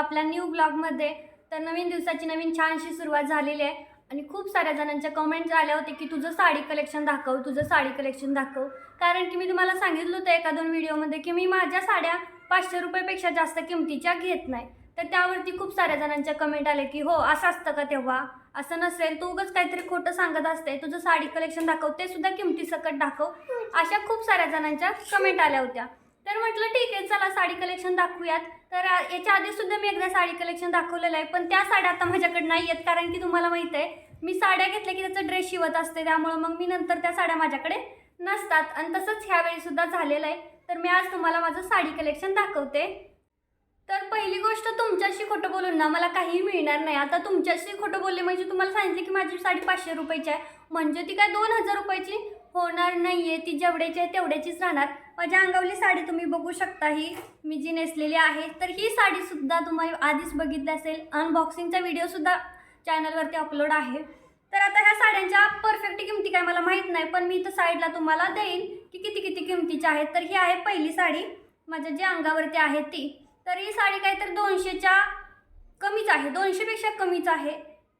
आपल्या न्यू ब्लॉगमध्ये तर नवीन दिवसाची नवीन छानशी सुरुवात झालेली आहे. आणि खूप साऱ्या जणांच्या कमेंट्स आल्या होते की तुझं साडी कलेक्शन दाखव तुझं साडी कलेक्शन दाखव. कारण की मी तुम्हाला सांगितलं होतं एका दोन व्हिडिओमध्ये की मी माझ्या साड्या पाचशे रुपयेपेक्षा जास्त किमतीच्या घेत नाही. तर त्यावरती खूप साऱ्या जणांच्या कमेंट आले की हो असं असतं का तेव्हा? असं नसेल तू उगाच काहीतरी खोटं सांगत असते. तुझं साडी कलेक्शन दाखव ते सुद्धा किमती सकट दाखव. अशा खूप साऱ्या जणांच्या कमेंट आल्या होत्या. तर म्हटलं ठीक आहे चला साडी कलेक्शन दाखवूयात. तर याच्या आधी सुद्धा मी एकदा साडी कलेक्शन दाखवलेलं आहे पण त्या साड्या आता माझ्याकडे नाही आहेत कारण की तुम्हाला माहीत आहे मी साड्या घेतल्या की त्याचं ड्रेस शिवत असते त्यामुळं मग मी नंतर त्या साड्या माझ्याकडे नसतात. आणि तसंच ह्यावेळीसुद्धा झालेलं आहे. तर मी आज तुम्हाला माझं साडी कलेक्शन दाखवते. तर पहिली गोष्ट तुमच्याशी खोटं बोलून ना मला काही मिळणार नाही. आता तुमच्याशी खोटं बोलले म्हणजे तुम्हाला सांगितलं की माझी साडी पाचशे रुपयाची आहे. म्हणजे ती काय दोन हजार रुपयाची? होणार नाही आहे ती जेवढ्याची आहे तेवढ्याचीच राहणार. माझ्या अंगावली साडी तुम्ही बघू शकता ही. मी जी नेसलेली आहे. तर ही साडीसुद्धा तुम्ही आधीच बघितली असेल. अनबॉक्सिंगचा व्हिडिओसुद्धा चॅनलवरती अपलोड आहे. तर आता ह्या साड्यांच्या परफेक्ट किमती काय मला माहीत नाही पण मी इथं साईडला तुम्हाला देईन की किती किती किमतीच्या आहेत. तर ही आहे पहिली साडी. माझ्या जी अंगावरती आहे ती. तर ही साडी काय तर दोनशेच्या कमीच आहे. दोनशेपेक्षा कमीच आहे.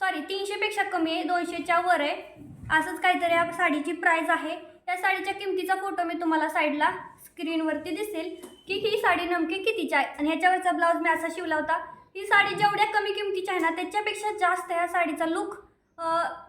सॉरी तीनशेपेक्षा कमी आहे. दोनशेच्या वर आहे. असंच काहीतरी या साडीची प्राईज आहे. त्या साडीच्या किमतीचा फोटो मी तुम्हाला साईडला स्क्रीनवरती दिसेल की ही साडी नेमकी कितीची आहे? आणि ह्याच्यावरचा ब्लाऊज मी असा शिवला होता ही साडी जेवढ्या कमी किमतीची आहे ना त्याच्यापेक्षा जास्त ह्या साडीचा लुक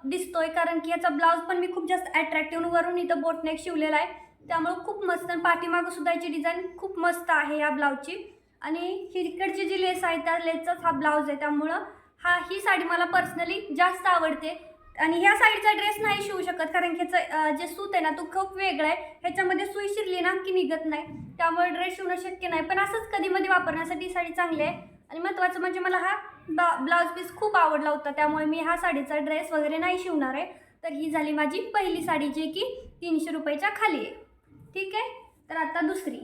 दिसतोय. कारण की ह्याचा ब्लाऊज पण मी खूप जास्त अट्रॅक्टिव्ह वरून इथं बोटनेक शिवलेला आहे. त्यामुळं खूप मस्त आणि पाठीमागं सुद्धा याची डिझाईन खूप मस्त आहे या ब्लाऊजची आणि हिरकडची जी लेस आहे त्या लेसचाच हा ब्लाऊज आहे. त्यामुळं हा ही साडी मला पर्सनली जास्त आवडते. आणि ह्या साडीचा ड्रेस नाही शिवू शकत कारण की ह्याचं जे सूत आहे ना तो खूप वेगळा आहे. ह्याच्यामध्ये सुई शिरली ना की निघत नाही. त्यामुळे ड्रेस शिवणं शक्य नाही. पण असंच कधीमध्ये वापरण्यासाठी साडी चांगली आहे. आणि महत्त्वाचं म्हणजे मला हा बा ब्लाऊज पीस खूप आवडला होता. त्यामुळे मी हा साडीचा ड्रेस वगैरे नाही शिवणार आहे. तर ही झाली माझी पहिली साडी जी की तीनशे रुपयाच्या खाली आहे. ठीक आहे? तर आता दुसरी.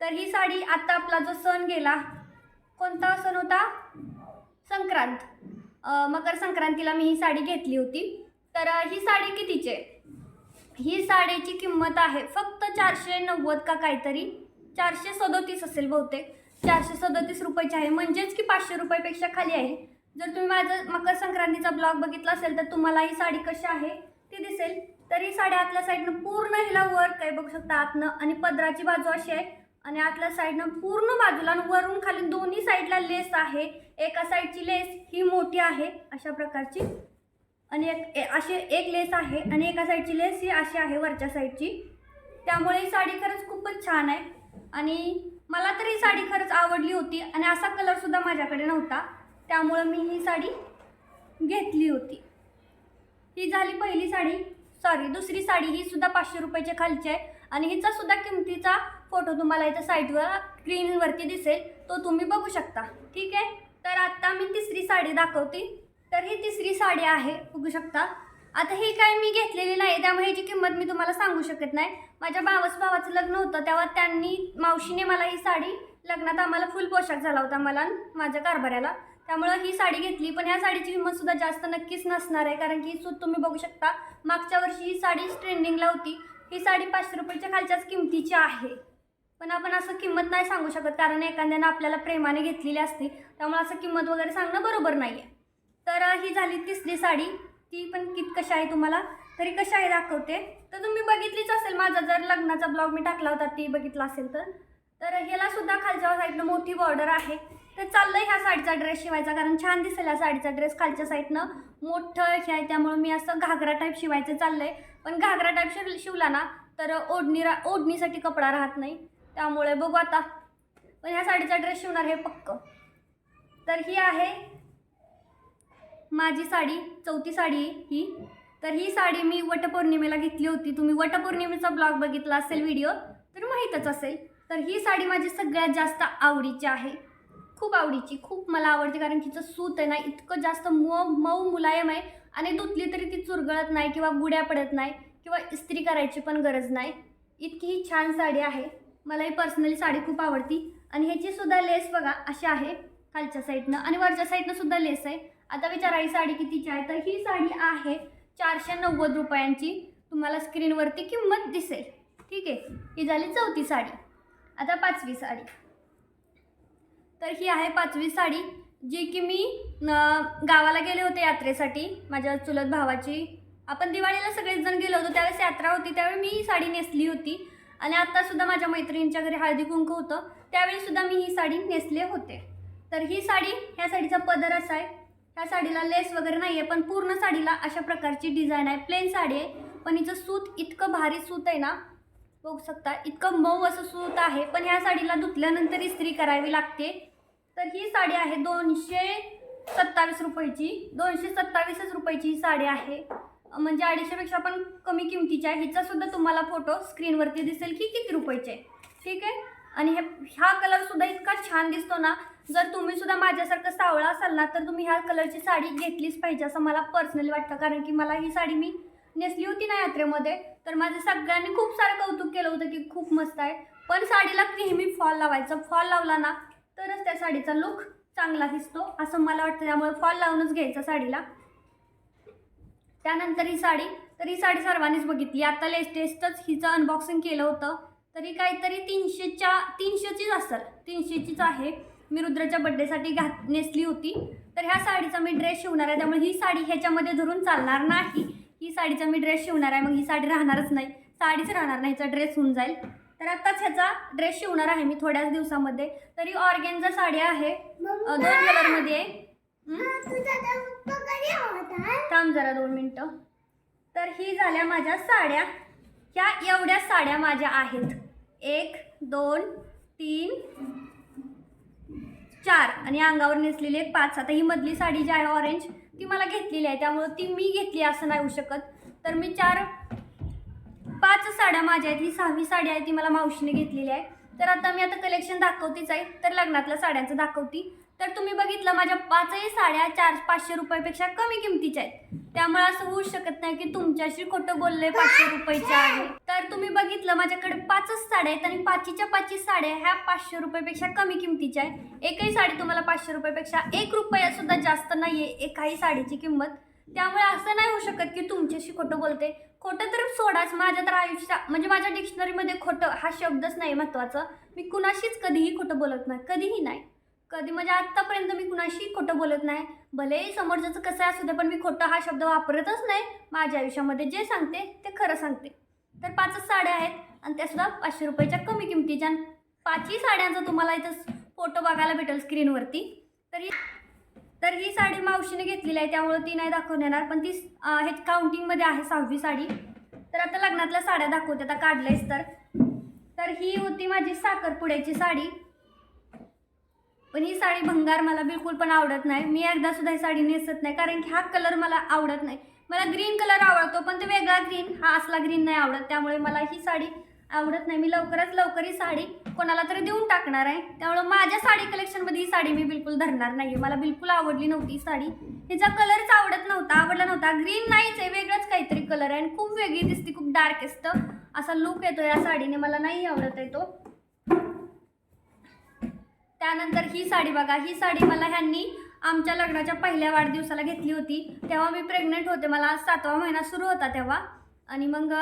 तर ही साडी आता आपला जो सण गेला कोणता सण होता? संक्रांत. मकर संक्रांतीला मी ही साडी घेतली होती. तर ही साडी कितीची आहे? ही साडीची किंमत आहे फक्त चारशे नव्वद का काहीतरी. चारशे सदोतीस असेल बहुतेक. चारशे सदोतीस रुपयाची आहे. म्हणजेच की पाचशे रुपयापेक्षा खाली आहे. जर तुम्ही माझं मकर संक्रांतीचा ब्लॉग बघितला असेल तर तुम्हाला ही साडी कशी आहे ती दिसेल. तर ही साडी आतल्या साईडनं पूर्ण हिला वर्क आहे बघू शकता आतनं आणि पदराची बाजू अशी आहे. आणि आतल्या साईडनं पूर्ण बाजूला वर साईडला लेस आहे एका साईडची लेस ही मोठी आहे अशा प्रकारची. आणि एक अशी एक लेस आहे आणि एका साईडची लेस ही अशी आहे वरच्या साईडची. त्यामुळे ही साडी खरंच खूपच छान आहे. आणि मला तर ही साडी खरंच आवडली होती आणि असा कलरसुद्धा माझ्याकडे नव्हता. त्यामुळं मी ही साडी घेतली होती. ही झाली पहिली साडी. सॉरी दुसरी साडी ही सुद्धा पाचशे रुपयाच्या खालची आहे. आणि हिचासुद्धा किमतीचा फोटो तुम्हाला इथं साईटवर स्क्रीनवरती दिसेल. तो तुम्ही बघू शकता. ठीक आहे? तर आत्ता मी तिसरी साडी दाखवते. तर ही तिसरी साडी आहे. बघू शकता. आता ही काय मी घेतलेली नाही त्यामुळे ह्याची किंमत मी तुम्हाला सांगू शकत नाही. माझ्या भावस भावाचं लग्न होतं तेव्हा त्यांनी मावशीने मला ही साडी लग्नात आम्हाला फुल पोशाख झाला होता मला माझ्या कारभाऱ्याला त्यामुळं ही साडी घेतली. पण ह्या साडीची किंमतसुद्धा जास्त नक्कीच नसणार आहे कारण की सूत तुम्ही बघू शकता. मागच्या वर्षी ही साडी ट्रेंडिंगला होती. ही साडी पाचशे रुपयाच्या खालच्याच किमतीची आहे. पण आपण असं किंमत नाही सांगू शकत कारण एखाद्यानं आपल्याला प्रेमाने घेतलेली असते त्यामुळे असं किंमत वगैरे सांगणं बरोबर नाही आहे तर ही झाली तिसरी साडी. ती पण कित कशा आहे तुम्हाला? तरी कशी आहे दाखवते. तर तुम्ही बघितलीच असेल माझा जर लग्नाचा ब्लॉग मी टाकला होता ती बघितला असेल तर. तर ह्याला सुद्धा खालच्या साईडनं मोठी बॉर्डर आहे. तर चाललं ह्या साडीचा ड्रेस शिवायचा कारण छान दिसेल ह्या साडीचा ड्रेस खालच्या साईडनं. मोठं हे आहे त्यामुळे मी असं घागरा टाईप शिवायचं चाललं आहे पण घागरा टाईप शिव शिवला ना तर ओढणी रा ओढणीसाठी कपडा राहत नाही. त्यामुळे बघू आता. पण ह्या साडीचा ड्रेस शिवणार हे पक्क. तर ही आहे माझी साडी चौथी साडी ही. तर ही साडी मी वटपौर्णिमेला घेतली होती. तुम्ही वटपौर्णिमेचा ब्लॉग बघितला असेल व्हिडिओ तर माहीतच असेल. तर ही साडी माझी सगळ्यात जास्त आवडीची आहे. खूप आवडीची खूप मला आवडते कारण तिचं सूत आहे ना इतकं जास्त मऊ मऊ मुलायम आहे. आणि धुतली तरी ती चुरगळत नाही किंवा गुड्या पडत नाही किंवा इस्त्री करायची पण गरज नाही. इतकी ही छान साडी आहे. मला ही पर्सनली साडी खूप आवडती. आणि ह्याची सुद्धा लेस बघा अशी आहे. खालच्या साईडनं आणि वरच्या साईडनं सुद्धा लेस आहे. आता विचारा ही साडी कितीची आहे? तर ही साडी आहे चारशे नव्वद रुपयांची. तुम्हाला स्क्रीनवरती किंमत दिसेल. ठीक आहे? ही झाली चौथी साडी. आता पाचवी साडी. तर ही आहे पाचवी साडी जी की मी गावाला गेले होते यात्रेसाठी. माझ्या चुलत भावाची. आपण दिवाळीला सगळेच जण गेलो होतो. त्यावेळेस यात्रा होती. त्यावेळी मी ही साडी नेसली होती. आणि आत्तासुद्धा माझ्या मैत्रिणींच्या घरी हळदी कुंकू होतं. त्यावेळीसुद्धा मी ही साडी नेसले होते. तर ही साडी ह्या साडीचा पदर असा आहे. ह्या साडीला लेस वगैरे नाही आहे पण पूर्ण साडीला अशा प्रकारची डिझाईन आहे. प्लेन साडी आहे पण हिचं सूत इतकं भारी सूत आहे ना. बघू शकता इतकं मऊ असं सूत आहे. पण ह्या साडीला धुतल्यानंतर इस्त्री करावी लागते. तर ही साडी आहे दोनशे सत्तावीस रुपयाची. दोनशे सत्तावीसच रुपयाची ही साडी आहे. म्हणजे अडीचशेपेक्षा पण कमी किमतीच्या आहे. सुद्धा तुम्हाला फोटो स्क्रीनवरती दिसेल की किती रुपयाचे आहे. ठीक आहे? आणि हे हा कलरसुद्धा इतका छान दिसतो ना जर तुम्ही सुद्धा माझ्यासारखं सावळा असाल ना तर तुम्ही ह्या कलरची साडी घेतलीच पाहिजे असं मला पर्सनली वाटतं. कारण की मला ही साडी मी नेसली होती ना यात्रेमध्ये तर माझं सगळ्यांनी खूप सारं कौतुक केलं होतं की खूप मस्त आहे. पण साडीला नेहमी फॉल लावायचा. फॉल लावला ना तरच त्या साडीचा लुक चांगला दिसतो असं मला वाटतं. त्यामुळे फॉल लावूनच घ्यायचा साडीला. त्यानंतर ही साडी तर ही साडी सर्वांनीच बघितली. आता लेटेस्टच हिचं अनबॉक्सिंग केलं होतं. तरी काहीतरी तीनशेच्या तीनशेचीच असेल. तीनशेचीच आहे. मी रुद्राच्या बड्डेसाठी घात नेसली होती. तर ह्या साडीचा मी ड्रेस शिवणार आहे. त्यामुळे ही साडी ह्याच्यामध्ये धरून चालणार नाही. ही साडीचा मी ड्रेस शिवणार आहे. मग ही साडी राहणारच नाही. साडीच राहणार नाही. हिचा ड्रेस होऊन जाईल. तर आत्ताच ह्याचा ड्रेस शिवणार आहे मी थोड्याच दिवसामध्ये. तरी ऑर्गेनचा साडी आहे. दोन कलरमध्ये आहे. थांब जरा दोन मिनटं. तर ही झाल्या माझ्या साड्या. ह्या एवढ्या साड्या माझ्या आहेत. एक दोन तीन चार. आणि अंगावर नेसलेली एक पाच. आता ही मधली साडी जी आहे ऑरेंज ती मला घेतलेली आहे. त्यामुळं ती मी घेतली असं नाही होऊ शकत. तर मी चार पाच साड्या माझ्या आहेत. ही सहावी साडी आहे ती मला मावशीने घेतलेली आहे. तर आता मी आता कलेक्शन दाखवतेच आहे. तर लग्नातल्या साड्यांचं दाखवती. तर तुम्ही बघितलं माझ्या पाचही साड्या चार पाचशे रुपयापेक्षा कमी किमतीच्या आहेत. त्यामुळे असं होऊ शकत नाही की तुमच्याशी खोटं बोलले पाचशे रुपयेच्या आहे. तर तुम्ही बघितलं माझ्याकडे पाचच साड्या आहेत आणि पाचीच्या पाचही साड्या ह्या पाचशे रुपयापेक्षा कमी किमतीच्या आहे एकही साडी तुम्हाला पाचशे रुपयापेक्षा एक रुपया सुद्धा जास्त नाही आहे एकाही साडीची किंमत. त्यामुळे असं नाही होऊ शकत की तुमच्याशी खोटं बोलते खोटं तर सोडाच माझ्या तर आयुष्या म्हणजे माझ्या डिक्शनरीमध्ये खोटं हा शब्दच नाही महत्त्वाचा. मी कुणाशीच कधीही खोटं बोलत नाही कधीही नाही. कधी म्हणजे आत्तापर्यंत मी कुणाशी खोटं बोलत नाही. भले समोरच्याचं कसं असू दे पण मी खोटं हा शब्द वापरतच नाही. माझ्या आयुष्यामध्ये जे सांगते ते खरं सांगते. तर पाचच साड्या आहेत आणि त्यासुद्धा पाचशे रुपयाच्या कमी किमतीच्या पाचही साड्यांचा तुम्हाला इथं फोटो बघायला भेटेल स्क्रीनवरती. तर ही तर ही साडी मावशीने घेतलेली आहे त्यामुळे ती नाही दाखवून येणार. पण ती हे काउंटिंगमध्ये आहे सहावी साडी. तर आता लग्नातल्या साड्या दाखवते आता काढल्यास तर. तर ही होती माझी साखरपुड्याची साडी. पण ही साडी भंगार मला बिलकुल पण आवडत नाही. मी एकदा सुद्धा ही साडी नेसत नाही कारण की हा कलर मला आवडत नाही. मला ग्रीन कलर आवडतो पण ते वेगळा ग्रीन हा असला ग्रीन नाही आवडत. त्यामुळे मला ही साडी आवडत नाही. मी लवकरात लवकर ही साडी कोणाला तरी देऊन टाकणार आहे. त्यामुळे माझ्या साडी कलेक्शनमध्ये ही साडी मी बिलकुल धरणार नाही मला बिलकुल आवडली नव्हती ही साडी. हिचा कलरच आवडत नव्हता आवडला नव्हता. ग्रीन नाहीच आहे वेगळाच काहीतरी कलर आहे आणि खूप वेगळी दिसते खूप डार्केस्ट असा लुक येतो या साडीने. मला नाही आवडत आहे तो. त्यानंतर ही साडी बघा ही साडी मला ह्यांनी आमच्या लग्नाच्या पहिल्या वाढदिवसाला घेतली होती. तेव्हा मी प्रेग्नेंट होते मला सातवा महिना सुरू होता तेव्हा. आणि मग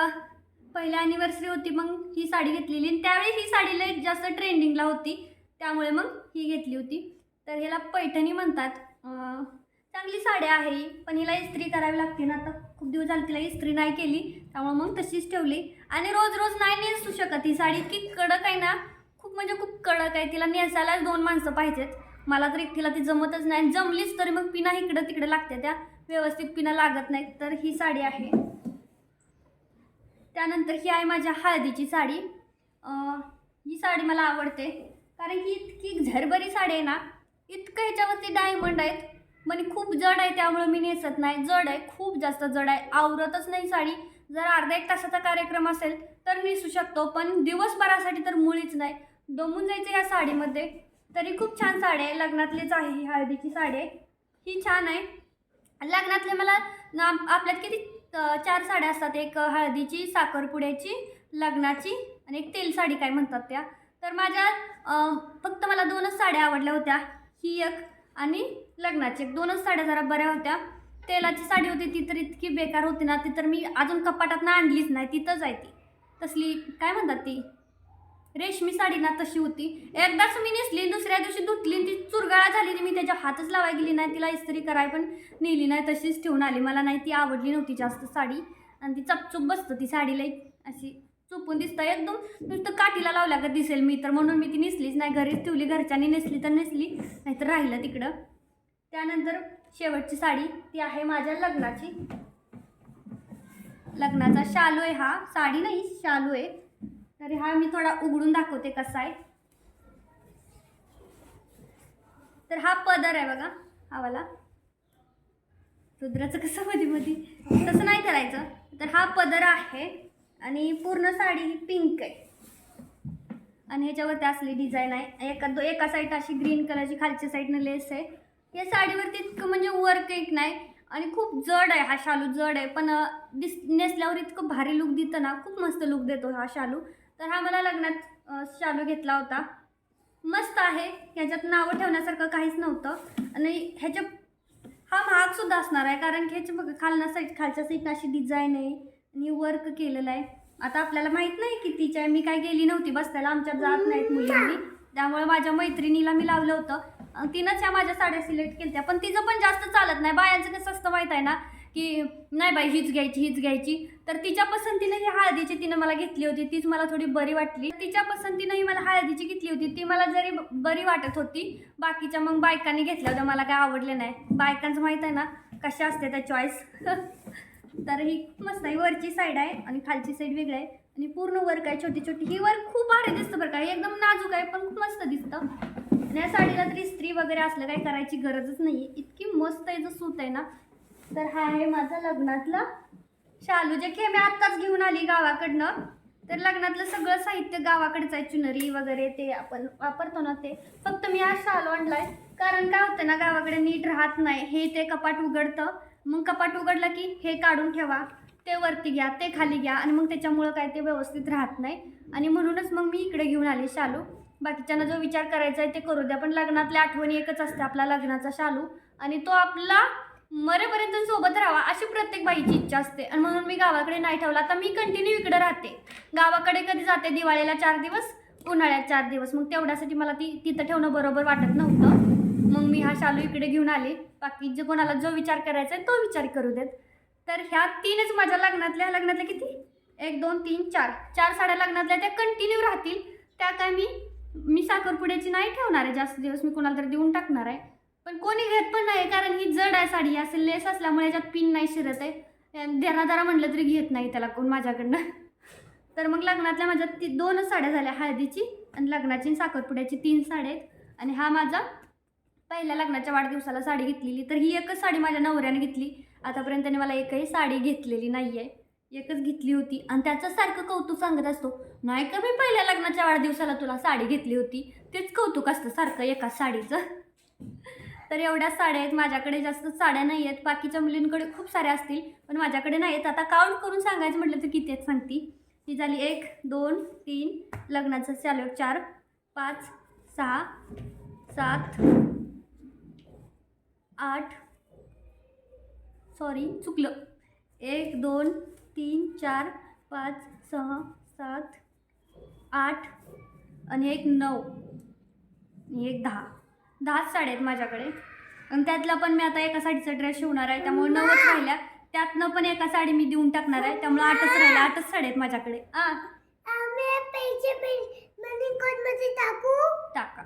पहिल्या ॲनिव्हर्सरी होती मग ही साडी घेतलेली. आणि त्यावेळी ही साडी लई जास्त ट्रेंडिंगला होती. त्यामुळे मग ही घेतली होती. तर ह्याला पैठणी म्हणतात. चांगली साडी आहे ही पण हिला इस्त्री करावी लागते ना आता. खूप दिवस झाले तिला इस्त्री नाही केली. त्यामुळे मग तशीच ठेवली. आणि रोज रोज नाही नेसू शकत ही साडी. की कडक आहे ना म्हणजे खूप कडक आहे. तिला नेसायलाच दोन माणसं पाहिजेत. मला तर एकटीला ती जमतच नाही. जमलीच तरी मग पिना इकडं तिकडे लागते. त्या व्यवस्थित पिना लागत नाहीत. तर ही साडी आहे. त्यानंतर ही आहे माझ्या हळदीची साडी. ही साडी मला आवडते. कारण की इतकी झरभरी साडी आहे ना इतकं ह्याच्यावरती डायमंड आहेत. म्हणजे खूप जड आहे त्यामुळे मी नेसत नाही. जड आहे. खूप जास्त जड आहे. आवरतच नाही साडी. जर अर्धा एक तासाचा कार्यक्रम असेल तर नेसू शकतो. पण दिवसभरासाठी तर मुळीच नाही. दमून जायचं या साडीमध्ये. तरी खूप छान साडी आहे. लग्नातलीच आहे ही हळदीची साडी. आहे ही छान आहे. लग्नातले मला ना आपल्यात किती चार साड्या असतात. एक हळदीची साखरपुड्याची लग्नाची आणि एक तेल साडी काय म्हणतात त्या. तर माझ्या फक्त मला दोनच साड्या आवडल्या होत्या. ही एक आणि लग्नाची एक. दोनच साड्या जरा बऱ्या होत्या. तेलाची साडी होती ती तर इतकी बेकार होती ना ती तर मी अजून कपाटात ना आणलीच नाही. तिथंच आहे ती. तसली काय म्हणतात ती? रेशमी साडी ना तशी होती. एकदाच मी नेसली दुसऱ्या दिवशी धुतली आणि ती चुरगाळा झाली ती मी त्याच्या हातच लावाय गेली नाही तिला इस्त्री कराय पण नेली नाही तशीच ठेवून आली. मला नाही ती आवडली नव्हती जास्त साडी. आणि ती चपचूप बसतं ती साडीला अशी चुपून दिसतं. एकदम नुसतं काठीला लावल्या का दिसेल मी तर. म्हणून मी ती नेसलीच नाही. घरीच ठेवली घरच्यांनी नेसली तर नेसली नाहीतर राहिलं तिकडं. त्यानंतर शेवटची साडी ती आहे माझ्या लग्नाची. लग्नाचा शालू आहे हा. साडी नाही शालू आहे. तर हा मी थोडा उघडून दाखवते कसा आहे. तर हा पदर आहे बघा हा वाला रुद्राचं कसं मध्ये मध्ये तसं नाही करायचं. तर हा पदर आहे आणि पूर्ण साडी ही पिंक आहे. आणि ह्याच्यावरती असली डिझाईन आहे. एका दो एका साईड अशी ग्रीन कलरची खालच्या साईडनं लेस आहे. या साडीवरती इतकं म्हणजे वर्क एक नाही. आणि खूप जड आहे हा शालू जड आहे. पण दिस नेसल्यावर इतकं भारी लुक देतं ना खूप मस्त लुक देतो हा शालू. तर हा मला लग्नात शालू घेतला होता. मस्त आहे. ह्याच्यात नावं ठेवण्यासारखं काहीच नव्हतं. आणि ह्याच्या हा महाग सुद्धा असणार आहे. कारण की ह्याच्या बघा खालना साईड खालच्या साईडनं अशी डिझाईन आहे आणि वर्क केलेलं आहे. आता आपल्याला माहीत नाही कितीच्या आहे. मी काय गेली नव्हती बसायला आमच्यात जात नाहीत मुलींनी. त्यामुळे माझ्या मैत्रिणीला मी लावलं होतं. तिनंच ह्या माझ्या साड्या सिलेक्ट केल्या पण तिचं पण जास्त चालत नाही. बायांचं कसं असतं माहीत आहे ना? की नाही बाई हीच घ्यायची हीच घ्यायची. तर तिच्या पसंतीनं ही हळदीची तिनं मला घेतली होती. तीच मला थोडी बरी वाटली. तिच्या पसंतीनं ही मला हळदीची घेतली होती. ती मला जरी बरी वाटत होती बाकीच्या मग बायकांनी घेतल्या होत्या. मला काय आवडले नाही. बायकांचं माहीत आहे ना कशा असते त्या चॉईस तर ही मस्त आहे. वरची साईड आहे आणि खालची साईड वेगळी आहे. आणि पूर्ण वर्क आहे छोटी छोटी. ही वर्क खूप भारी दिसतं बरं का. हे एकदम नाजूक आहे पण खूप मस्त दिसतं. आणि या साडीला तरी स्त्री वगैरे असलं काही करायची गरजच नाही आहे इतकी मस्त आहे जो सूत आहे ना. तर हा आहे माझा लग्नातला. शालू जे खेमे मी आत्ताच घेऊन आली गावाकडनं. तर लग्नातलं सगळं साहित्य गावाकडचं आहे चुनरी वगैरे ते आपण वापरतो ना ते. फक्त मी आज शालू आणलाय. कारण काय होतं ना गावाकडे नीट राहत नाही. हे ते कपाट उघडतं. मग कपाट उघडलं की हे काढून ठेवा. ते वरती घ्या ते खाली घ्या. आणि मग त्याच्यामुळं काय ते व्यवस्थित राहत नाही. आणि म्हणूनच मग मी इकडे घेऊन आले शालू. बाकीच्यांना जो विचार करायचा आहे ते करू द्या. पण लग्नातल्या आठवणी एकच असते आपला लग्नाचा शालू. आणि तो आपला मरेपर्यंत सोबत राहावा अशी प्रत्येक बाईची इच्छा असते. आणि म्हणून मी गावाकडे नाही ठेवला आता मी कंटिन्यू इकडे राहते. गावाकडे कधी जाते? दिवाळीला चार दिवस उन्हाळ्यात चार दिवस. मग तेवढ्यासाठी मला ती तिथं ठेवणं बरोबर वाटत नव्हतं. मग मी हा शालू इकडे घेऊन आले. बाकी जे कोणाला जो विचार करायचा आहे तो विचार करू देत. तर ह्या तीनच माझ्या लग्नातल्या लग्नातल्या किती? एक दोन तीन चार. चार साड्या लग्नातल्या त्या कंटिन्यू राहतील. त्या काय मी मी साखरपुड्याची नाही ठेवणार आहे. जास्त दिवस मी कोणाला तरी देऊन टाकणार आहे. पण कोणी घेत पण नाही कारण ही जड आहे साडी. असं लेस असल्यामुळे याच्यात पिन नाही शिरत आहे. जरा म्हटलं तरी घेत नाही त्याला कोण माझ्याकडनं. तर मग लग्नातल्या माझ्या ती दोनच साड्या झाल्या हळदीची आणि लग्नाची आणि साखरपुड्याची तीन साड्या आहेत. आणि हा माझा पहिल्या लग्नाच्या वाढदिवसाला साडी घेतलेली. तर ही एकच साडी माझ्या नवऱ्याने घेतली. आतापर्यंत त्याने मला एकही साडी घेतलेली नाही आहे एकच घेतली होती. आणि त्याचं सारखं कौतुक सांगत असतो नाही का मी पहिल्या लग्नाच्या वाढदिवसाला तुला साडी घेतली होती? तेच कौतुक असतं सारखं एकाच साडीचं. तर एवढ्या साड्या आहेत. माझ्याकडे जास्त साड्या नाही आहेत. बाकीच्या मुलींकडे खूप साऱ्या असतील पण माझ्याकडे नाही आहेत. आता काउंट करून सांगायचं म्हटलं तर किती आहेत सांगती. ती झाली एक दोन तीन लग्नाचं चालू चार पाच सहा सात आठ सॉरी चुकलं. एक दोन तीन चार पाच सहा सात आठ आणि एक नऊ आणि एक दहा. दहाच साड्या आहेत माझ्याकडे. आणि त्यातला पण मी आता एका साडीचा ड्रेस शिवणार आहे. त्यामुळे नऊच राहिल्या. त्यातनं पण एका साडी मी देऊन टाकणार आहे. त्यामुळे आठच राहिल्या. आठच साड्या आहेत माझ्याकडे. आ. टाका?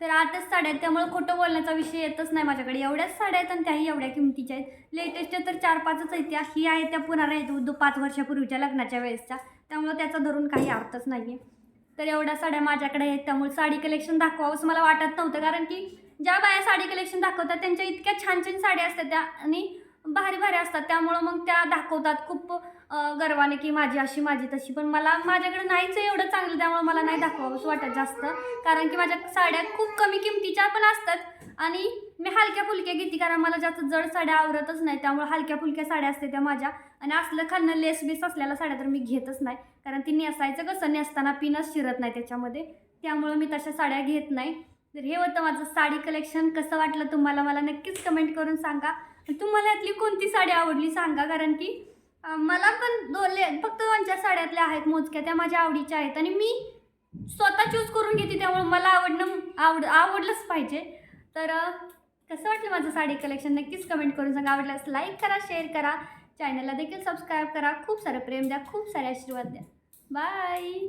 तर आठच साड्या आहेत. त्यामुळे खोटं बोलण्याचा विषय येतच नाही माझ्याकडे. एवढ्याच साड्या आहेत आणि त्याही एवढ्या किमतीच्या आहेत. लेटेस्ट तर चार पाचच आहेत त्या. ही आहे त्या पुन्हा आहेत दो पाच वर्षापूर्वीच्या लग्नाच्या वेळेसच्या. त्यामुळे त्याचा धरून काही अर्थच नाही आहे तर एवढ्या साड्या माझ्याकडे आहेत त्यामुळे साडी कलेक्शन दाखवावं असं मला वाटत नव्हतं. कारण की ज्या बाया साडी कलेक्शन दाखवतात त्यांच्या इतक्या छान छान साड्या असतात त्या आणि भारी भारी असतात. त्यामुळं मग त्या दाखवतात खूप गर्वाने की माझी अशी माझी तशी. पण मला माझ्याकडे नाहीच एवढं चांगलं त्यामुळे मला नाही दाखवावं वाटत जास्त. कारण की माझ्या साड्या खूप कमी किमतीच्या पण असतात आणि मी हलक्या फुलक्या घेते कारण मला जास्त जड साड्या आवडतच नाही. त्यामुळे हलक्या फुलक्या साड्या असते त्या माझ्या. आणि असलं खालनं लेस बीस असलेल्या साड्या तर मी घेतच नाही. कारण ती नेसायचं कसं? नेसताना पिनच शिरत नाही त्याच्यामध्ये. त्यामुळं मी तशा साड्या घेत नाही. तर हे होतं माझं साडी कलेक्शन कसं वाटलं तुम्हाला? मला नक्कीच कमेंट करून सांगा. तुम्हाला यातली कोणती साडी आवडली सांगा. कारण की मला पण दोले फक्त दोनच्या साड्यातल्या आहेत मोजक्या. त्या माझ्या आवडीच्या आहेत. आणि मी स्वतः चूज करून घेते. त्यामुळे मला आवडणं आवड आवडलंच पाहिजे. तर कसं वाटलं माझं साडी कलेक्शन नक्कीच कमेंट करून सांगा. आवडल्यास लाईक करा शेअर करा. चॅनलला देखील सबस्क्राईब करा. खूप सारं प्रेम द्या खूप सारे आशीर्वाद द्या. बाय!